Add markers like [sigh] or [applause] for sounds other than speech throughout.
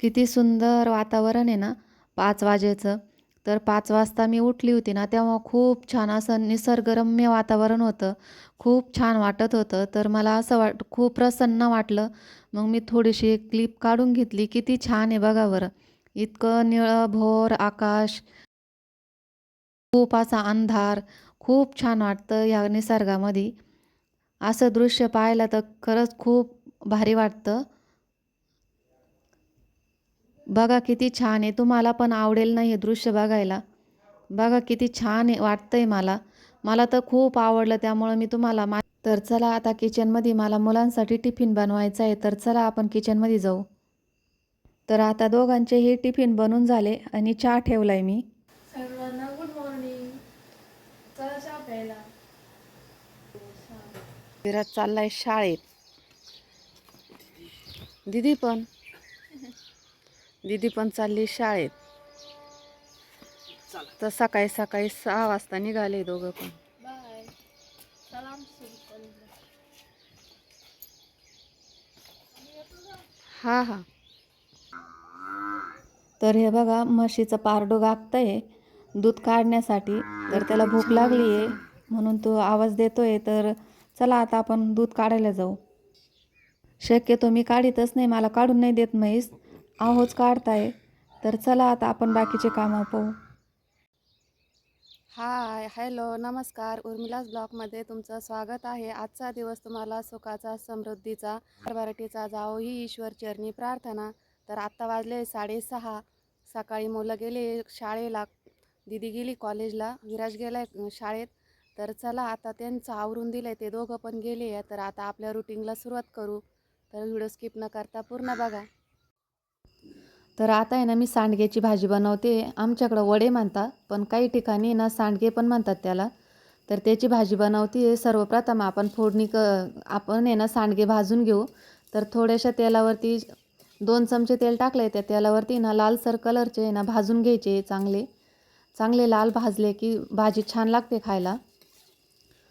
किती सुंदर वातावरण आहे ना पाच वाजेचं. तर पाच वाजता मी उठली होती ना तेव्हा खूप छान असं निसर्गरम्य वातावरण होतं. खूप छान वाटत होतं. तर मला असं वाट खूप प्रसन्न वाटलं. मग मी थोडीशी क्लिप काढून घेतली किती छान आहे बघा बरं. इतकं निळं भोर आकाश. खूप असा अंधार. खूप छान वाटतं ह्या निसर्गामध्ये. असं दृश्य पाहायला तर खरंच खूप भारी वाटतं. बघा किती छान आहे. तुम्हाला पण आवडेल ना हे दृश्य बघायला. बघा किती छान आहे वाटतंय मला. मला तर खूप आवडलं त्यामुळं मी तुम्हाला मा तर चला आता किचनमध्ये मला मुलांसाठी टिफिन बनवायचा आहे. तर चला आपण किचनमध्ये जाऊ. तर आता दोघांचेही टिफिन बनून झाले आणि चहा ठेवलाय मी. सर्वांना गुड मॉर्निंग चला चहा प्यायला. विराज चाललाय शाळेत. दीदी पण? दीदी पण चालली शाळेत. तर सकाळी सकाळी सहा वाजता निघाले दोघं पण. हा हा. तर हे बघा म्हशीचं पारडो गागतंय. दूध काढण्यासाठी. तर त्याला भूक लागली आहे म्हणून तो आवाज देतोय. तर चला आता आपण दूध काढायला जाऊ. शक्यतो मी काढीतच नाही. मला काढून नाही देत म्हैस. आहोच काढताय. तर चला आता आपण बाकीचे कामं पाहू हाय हॅलो नमस्कार. उर्मिलास ब्लॉगमध्ये तुमचं स्वागत आहे. आजचा दिवस तुम्हाला सुखाचा समृद्धीचा भरभराटीचा जाओ ही ईश्वर चरणी प्रार्थना. तर आत्ता वाजले साडेसहा. सकाळी मुलं गेले शाळेला. दिदी गेली कॉलेजला. विराज गेलाय शाळेत. तर चला आता त्यांचं आवरून दिलं आहे ते दोघं पण गेले. आहे तर आता आपल्या रुटीनला सुरुवात करू. तर व्हिडिओ स्किप न करता पूर्ण बघा. तर आता आहे ना मी सांडग्याची भाजी बनवते. आमच्याकडं वडे म्हणतात पण काही ठिकाणी ना सांडगे पण म्हणतात त्याला. तर त्याची भाजी बनवते. सर्वप्रथम आपण फोडणी क आपण आहे ना सांडगे भाजून घेऊ. तर थोड्याशा तेलावरती दोन चमचे तेल टाकले त्या तेलावरती ना लालसर कलरचे आहे ना भाजून घ्यायचे चांगले. चांगले लाल भाजले की भाजी छान लागते खायला.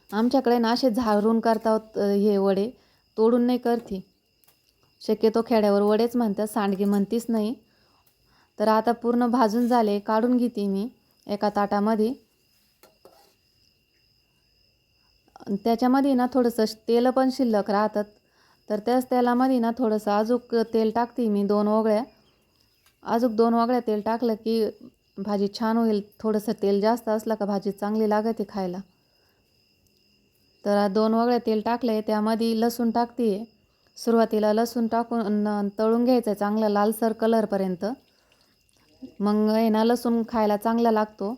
आमच्याकडे ना असे झारून करतात हे वडे. तोडून नाही करते. शक्यतो खेड्यावर वडेच म्हणतात सांडगे म्हणतीच नाही. तर आता पूर्ण भाजून झाले काढून घेते मी एका ताटामध्ये. त्याच्यामध्ये ना थोडंसं तेल पण शिल्लक राहतात. तर त्याच तेलामध्ये ना थोडंसं अजूक तेल टाकते मी दोन ओगळ्या. अजूक दोन ओगळ्या तेल टाकलं की भाजी छान होईल. थोडंसं तेल जास्त असलं का भाजी चांगली लागते खायला. तर दोन वगळ्या तेल टाकले त्यामध्ये लसूण टाकते. सुरुवातीला लसूण टाकून तळून घ्यायचं आहे चांगलं लालसर कलरपर्यंत मग आहे ना लसूण खायला चांगला लागतो.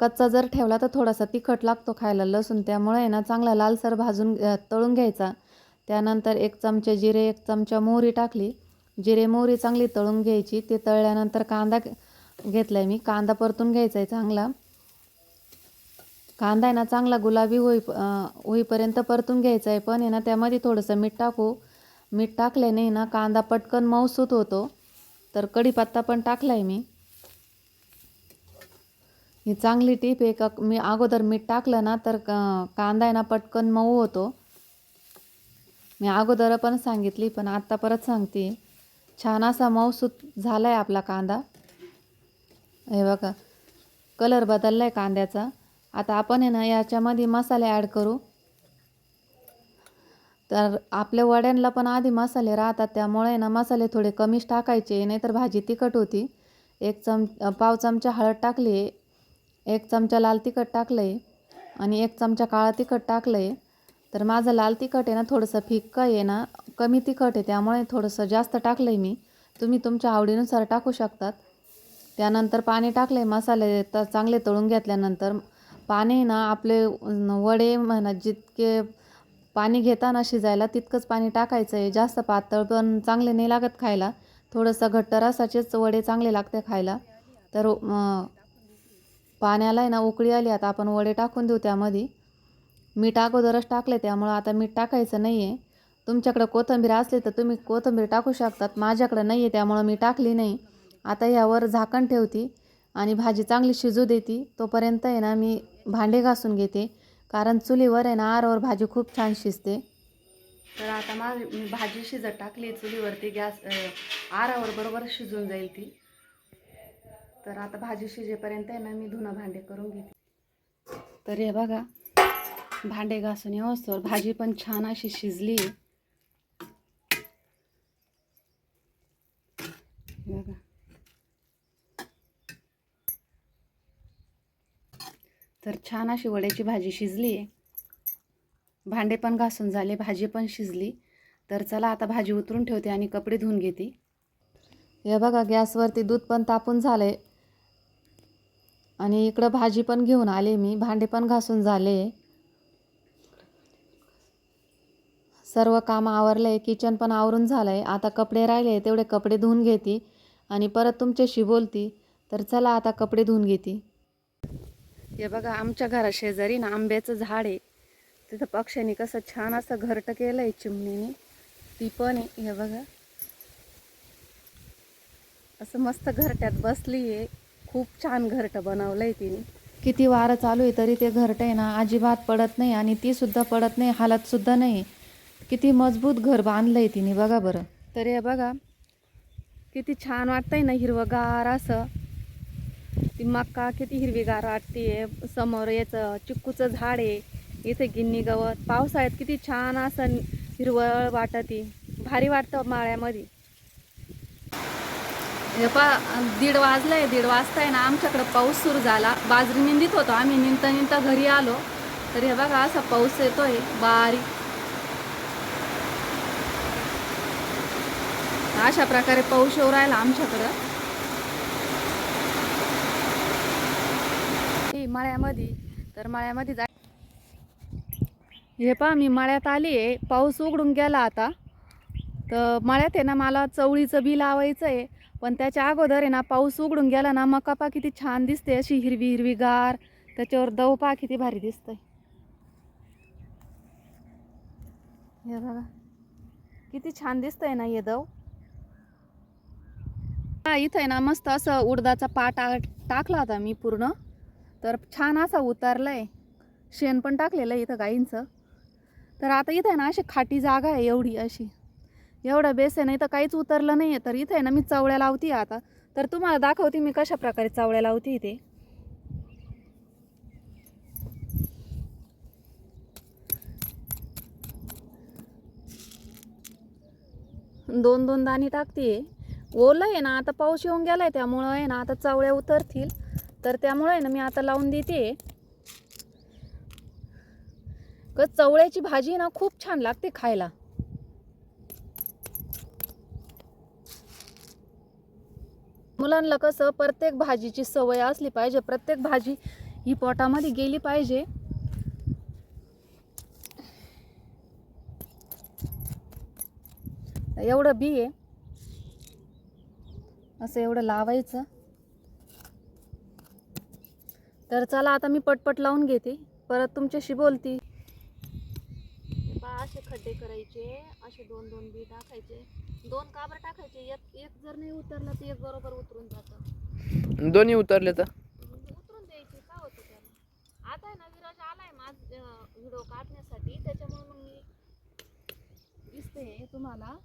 कच्चा जर ठेवला तर थोडासा तिखट लागतो खायला. लसूण त्यामुळे आहे ना चांगला लालसर भाजून तळून घ्यायचा. त्यानंतर एक चमचे जिरे एक चमचा मोहरी टाकली. जिरे मोहरी चांगली तळून घ्यायची. ते तळल्यानंतर कांदा घेतला आहे मी. कांदा परतून घ्यायचा आहे चांगला. कांदा आहे ना चांगला गुलाबी होई होईपर्यंत परतून घ्यायचा आहे. पण आहे ना त्यामध्ये थोडंसं मीठ टाकू. मीठ टाकल्याने ना कांदा पटकन मऊसूत होतो. तर कढीपत्ता पण टाकला आहे मी. ही चांगली टीप आहे का मी अगोदर मीठ टाकलं ना तर कांदा आहे ना पटकन मऊ होतो. मी अगोदर पण सांगितली पण आत्ता परत सांगते. छान असा मऊसूत झाला आहे आपला कांदा. हे बघा कलर बदलला आहे कांद्याचा. आता आपण आहे ना याच्यामध्ये मसाले ॲड करू. तर आपल्या वड्यांना पण आधी मसाले राहतात त्यामुळे ना मसाले थोडे कमीच टाकायचे नाहीतर भाजी तिखट होती. एक चम पाव चमचा हळद टाकली आहे एक चमचा लाल तिखट टाकलं आहे आणि एक चमचा काळा तिखट टाकलं आहे तर माझं लाल तिखट आहे ना थोडंसं फिक्कं आहे ना कमी तिखट आहे त्यामुळे थोडंसं जास्त टाकलं आहे मी. तुम्ही तुमच्या आवडीनुसार टाकू शकतात. त्यानंतर पाणी टाकले मसाले तर चांगले तळून घेतल्यानंतर. पाणी ना आपले वडे म्हणा जितके पाणी घेताना शिजायला तितकंच पाणी टाकायचं आहे जास्त पातळ पण चांगले नाही लागत खायला. थोडंसं घट्ट रसाचेच वडे चांगले लागते खायला. तर पाण्याला आहे ना उकळी आली आता आपण वडे टाकून देऊ त्यामध्ये. मीठ अगोदरच टाकले त्यामुळं आता मीठ टाकायचं नाही आहे तुमच्याकडं कोथिंबीर असली तर तुम्ही कोथिंबीर टाकू शकतात. माझ्याकडं नाही आहे त्यामुळं मी टाकली नाही. आता ह्यावर झाकण ठेवते आणि भाजी चांगली शिजू देते. तोपर्यंत आहे ना मी भांडे घासून घेते. कारण चुलीवर आहे ना आरवर भाजी खूप छान शिजते. तर आता माझी मी भाजी शिजत टाकली चुलीवरती गॅस आरावर बरोबर शिजून जाईल ती. तर आता भाजी शिजेपर्यंत आहे ना मी धुणं भांडे करून घेते. तर हे बघा भांडे घासून येऊस्तोवर भाजी पण छान अशी शिजली. बघा. तर छान अशी वड्याची भाजी शिजली आहे. भांडे पण घासून झाले भाजी पण शिजली. तर चला आता भाजी उतरून ठेवते आणि कपडे धुवून घेते. हे बघा गॅसवरती दूध पण तापून झाले आणि इकडं भाजी पण घेऊन आले मी भांडे पण घासून झाले. सर्व काम आहे किचन पण आवरून झालं आहे आता कपडे राहिले तेवढे कपडे धुवून घेते. आणि परत तुमच्याशी बोलती. तर चला आता कपडे धुवून घेते. हे बघा आमच्या घरा शेजारी ना आंब्याचं झाड आहे. तिथं पक्ष्यांनी कसं छान असं घरटं केलं आहे चिमणीने. ती पण आहे हे बघा. असं मस्त घरट्यात बसली आहे. खूप छान घरटं बनवलं आहे तिने. किती वारं चालू आहे तरी ते घरटं आहे ना अजिबात पडत नाही आणि ती सुद्धा पडत नाही हालत सुद्धा नाही. किती मजबूत घर बांधलं आहे तिने बघा बरं. तर हे बघा किती छान वाटतंय ना हिरवंगार असं. ती मक्का किती हिरवीगार वाटते समोर याचं चिक्कूचं झाड आहे इथे गिन्नी गवत पावसाळ्यात किती छान असं हिरवळ वाटते भारी वाटतं माळ्यामध्ये. हे पा दीड वाजलंय दीड वाजताय ना आमच्याकडं पाऊस सुरू झाला. बाजरी निंदीत होतो आम्ही निंदता निंदता घरी आलो. तर हे बघा असा पाऊस येतोय बारीक. अशा प्रकारे पाऊस येऊ राहिला आमच्याकडं. मळ्यामध्ये. तर मळ्यामध्ये जा हे पहा मी मळ्यात आली आहे. पाऊस उघडून गेला आता. तर मळ्यात आहे ना मला चवळीचं बी लावायचं आहे. पण त्याच्या अगोदर आहे ना पाऊस उघडून गेला ना मका पा किती छान दिसते. अशी हिरवी हिरवी गार त्याच्यावर दव पा किती भारी दिसतंय. हे बघा किती छान दिसतंय ना हे दव. हा इथं आहे ना मस्त असं उडदाचा पाट टाकला होता मी पूर्ण. तर छान असा उतारलाय. शेण पण टाकलेलं आहे इथं गाईंचं. तर आता इथं आहे ना अशी खाटी जागा आहे एवढी अशी. एवढं बेस आहे नाही तर काहीच उतरलं नाही आहे तर इथं आहे ना मी चवळ्या लावते आता. तर तुम्हाला दाखवते मी कशा प्रकारे चवळ्या लावते इथे दोन दोन दाणी टाकते ओलं आहे ना आता पाऊस येऊन गेला आहे त्यामुळं आहे ना आता चवळ्या उतरतील. तर त्यामुळे आहे ना मी आता लावून देते. क चवळ्याची भाजी ना खूप छान लागते खायला. मुलांना कसं प्रत्येक भाजीची सवय असली पाहिजे प्रत्येक भाजी ही पोटामध्ये गेली पाहिजे. एवढं बी आहे. असं एवढं लावायचं. तर चला आता मी पटपट लावून घेते. परत तुमच्याशी बोलती. असे खड्डे करायचे असे दोन दोन बी टाकायचे. दोन काबर टाकायचे एक एक जर नाही उतरलं तर एक बरोबर उतरून जातं. दोन्ही उतरले तर? उतरून द्यायची का होतं त्याला? आता आहे ना विराज आलाय माझ व्हिडिओ काढण्यासाठी. त्याच्यामुळे मग मी दिसते तुम्हाला.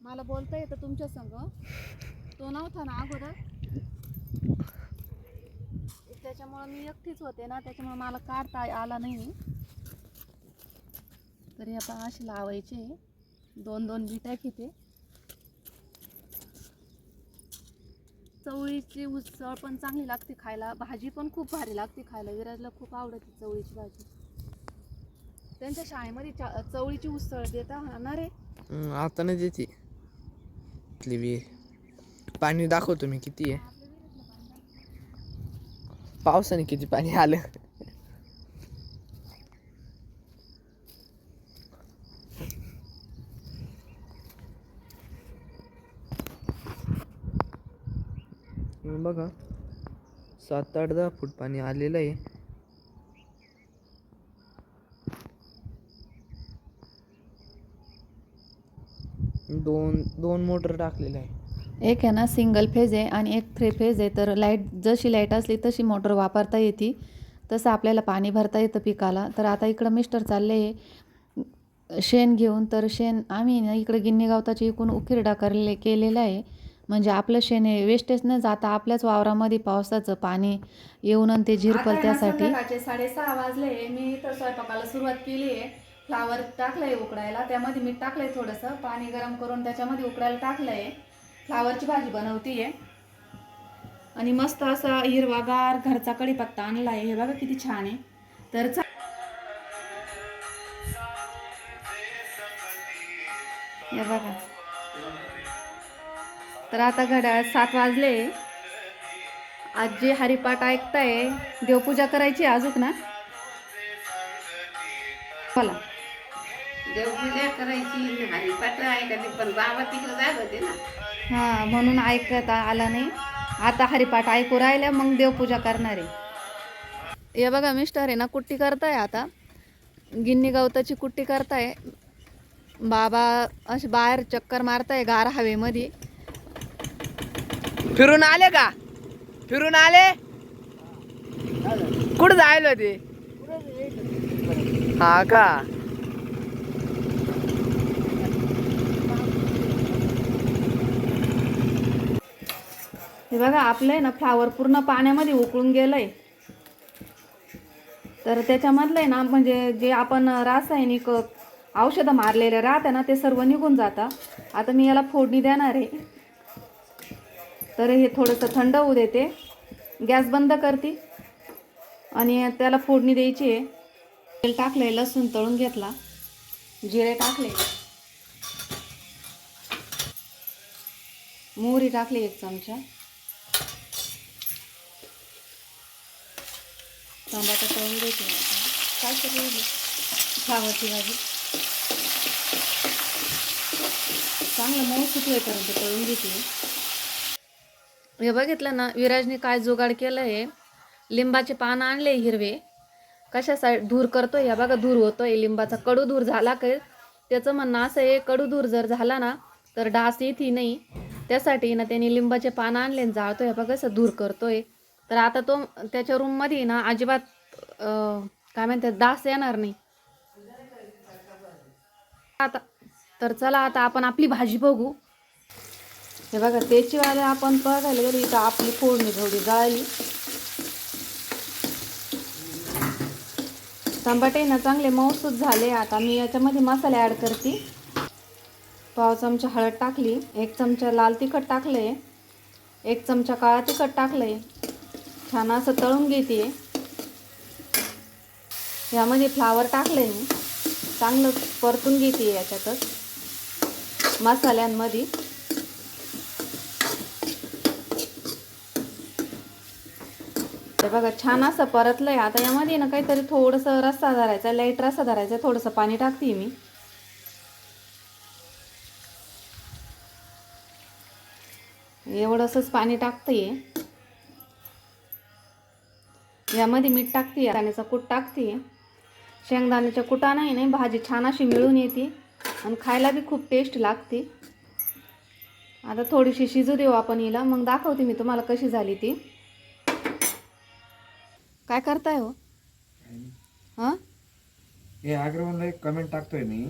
मला बोलता येतं तुमच्या संग. तो नव्हता ना अगोदर? त्याच्यामुळं मी एकटीच होते ना त्याच्यामुळे मला काढता आला नाही. तरी आता असे लावायचे दोन दोन बिटा घेते. चवळीची उसळ पण चांगली लागते खायला. भाजी पण खूप भारी लागते खायला. विराजला खूप आवडते चवळीची भाजी. त्यांच्या शाळेमध्ये चवळीची उसळ देता ना रे आता नाही देते पाणी दाखवतो मी किती आहे. पावसाने किती पाणी आलं? बघा सात आठ दहा फूट पाणी आलेलं आहे. दोन दोन मोटर टाकलेले आहे. एक आहे ना सिंगल फेज आहे आणि एक थ्री फेज आहे. तर लाइट जशी लाइट असली तशी मोटर वापरता येते. तसं आपल्याला पाणी भरता येतं पिकाला. तर आता इकडं मिस्टर चालले शेण घेऊन तर शेण आम्ही ना इकडे गिन्नी गावताच्या इकडून उकिरडा करले केलेला आहे. म्हणजे आपलं शेण हे वेस्टेज न जाता आपल्याच वावरामध्ये पावसाचं पाणी येऊन ते झिरपल आहे त्यासाठी. साडेसहा वाजले मी तर स्वयंपाकाला सुरुवात केली आहे. फ्लावर टाकलंय उकडायला. त्यामध्ये मीठ टाकलंय थोडंसं. पाणी गरम करून त्याच्यामध्ये उकडायला टाकलंय. फ्लावरची भाजी बनवतीये. आणि मस्त असा हिरवागार घरचा कढीपत्ता आणलाय हे बघा किती छान आहे. तर हे बघा. तर आता घड्याळ सात वाजले. आज जे हरिपाठ ऐकताय. देवपूजा करायची अजून ना बोला. देवपूजा करायची हरिपाठ ऐकायची पण बाबा तिकडे जात होते ना. हां म्हणून ऐकत आला नाही. आता हरिपाठ ऐकू राहिल्या मग देवपूजा करणार आहे. हे बघा मिस्टर आहे ना कुट्टी करताय आता. गिन्नी गवताची कुट्टी करताय. बाबा असे बाहेर चक्कर मारताय गार हवेमध्ये. फिरून आले का? फिरून आले? कुठं जायला ते हा का? हे बघा आपलं आहे ना फ्लावर पूर्ण पाण्यामध्ये उकळून गेलंय. तर त्याच्यामधलं आहे ना म्हणजे जे आपण रासायनिक औषधं मारलेले राहते ना ते सर्व निघून जातं. आता मी याला फोडणी देणार आहे. तर हे थोडंसं थंड होऊ देते. गॅस बंद करते. आणि त्याला फोडणी द्यायची आहे. तेल टाकलंय लसूण तळून घेतला. जिरे टाकले. मोहरी टाकली एक चमचा. टमाटा तळून देते आता. काय करू फ्लावरची भाजी. चांगलं मऊ सुटवेपर्यंत तळून घेते हे बघितलं ना विराजने काय जुगाड केलं आहे लिंबाचे पानं आणले हिरवे. कशासाठी धूर करतोय? या बघा धूर होतोय. लिंबाचा कडू धूर झाला का? त्याचं म्हणणं असं आहे कडू धूर जर झाला ना तर डास येते नाही. त्यासाठी ना त्यांनी लिंबाचे पानं आणले आणि जाळतोय. बघा असं धूर करतोय. तर आता तो त्याच्या रूममध्ये ना अजिबात काय म्हणतात दास येणार नाही. आता तर चला आता आपण आपली भाजी बघू. हे बघा त्याची वाले आपण बघायला गेलो इथं आपली फोडणी थोडी जाळली. टमाटे ना चांगले मऊसूत झाले. आता मी याच्यामध्ये मसाले ॲड करते. पाव चमचा हळद टाकली एक चमचा लाल तिखट टाकलं आहे एक चमचा काळा तिखट टाकलं आहे छान असं तळून घेते यामध्ये फ्लावर टाकले मी. चांगलं परतून घेते याच्यातच. मसाल्यांमध्ये. ते बघा छान असं परतलंय. आता यामध्ये ना काहीतरी थोडंसं रस्सा धरायचा लाइट रस्सा धरायचा थोडंसं पाणी टाकते मी. एवढंसंच पाणी टाकते यामध्ये मीठ टाकते दाण्याचा कूट टाकते. शेंगदाण्याच्या कुटाने नाही भाजी छान अशी मिळून येते आणि खायला बी खूप टेस्ट लागते. आता थोडीशी शिजू देऊ आपण हिला मग दाखवते मी तुम्हाला कशी झाली ती. काय करताय हो? हां? हे अग्रवालला एक कमेंट टाकतोय मी.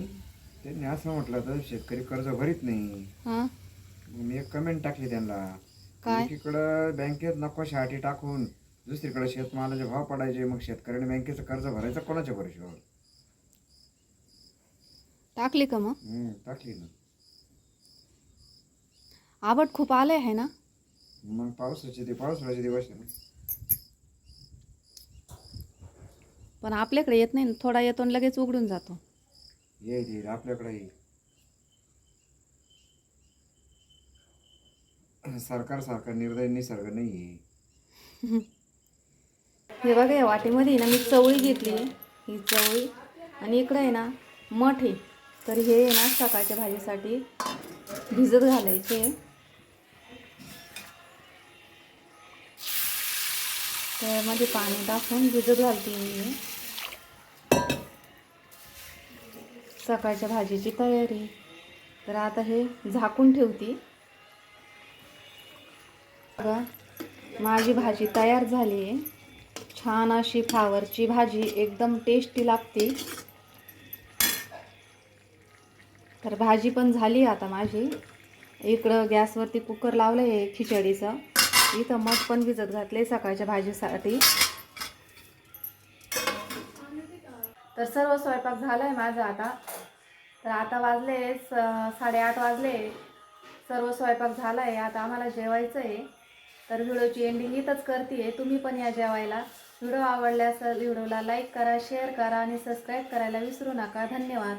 त्यांनी असं म्हटलं तर शेतकरी कर्ज भरीत नाही. हां? मी एक कमेंट टाकली त्यांना. काय? एकीकडं बँकेत नकोशासाठी टाकून दुसरीकडे शेतमालाचे भाव पडायचे मग शेतकऱ्याने बँकेचं कर्ज भरायचं कोणाच्या भरोश्यावर टाकली का मग? हम्म, टाकली ना. आवड खूप आले आहे ना? मग पावसाचे ते पावसाळ्याचे दिवस आहे ना. पण आपल्याकडे येत नाही ना थोडा येतो आणि लगेच उघडून जातो. येईल येईल आपल्याकडे येईल. सरकार सारखा निर्दय निसर्ग नाही आहे [laughs] हे बघा या वाटीमध्ये ना मी चवळी घेतली. ही चवळी. आणि इकडं आहे ना मठ आहे. तर हे आहे ना सकाळच्या भाजीसाठी भिजत घालायचे. त्यामध्ये पाणी टाकून भिजत घालते मी. सकाळच्या भाजीची तयारी. तर आता हे झाकून ठेवते. बघा माझी भाजी तयार झाली आहे. छान अशी फ्लावरची भाजी एकदम टेस्टी लागते. तर भाजी पण झाली आता माझी. इकडं गॅसवरती कुकर लावलं आहे खिचडीचं. इथं मठ पण भिजत घातले सकाळच्या भाजीसाठी. तर सर्व स्वयंपाक झाला आहे माझा आता. तर आता वाजले स साडेआठ वाजले. सर्व स्वयंपाक झाला आहे आता आम्हाला जेवायचं आहे तर व्हिडिओची एंडिंग इथंच करते आहे तुम्ही पण या जेवायला. व्हिडिओ आवडल्यास व्हिडिओला लाईक करा शेअर करा आणि सबस्क्राईब करायला विसरू नका. धन्यवाद.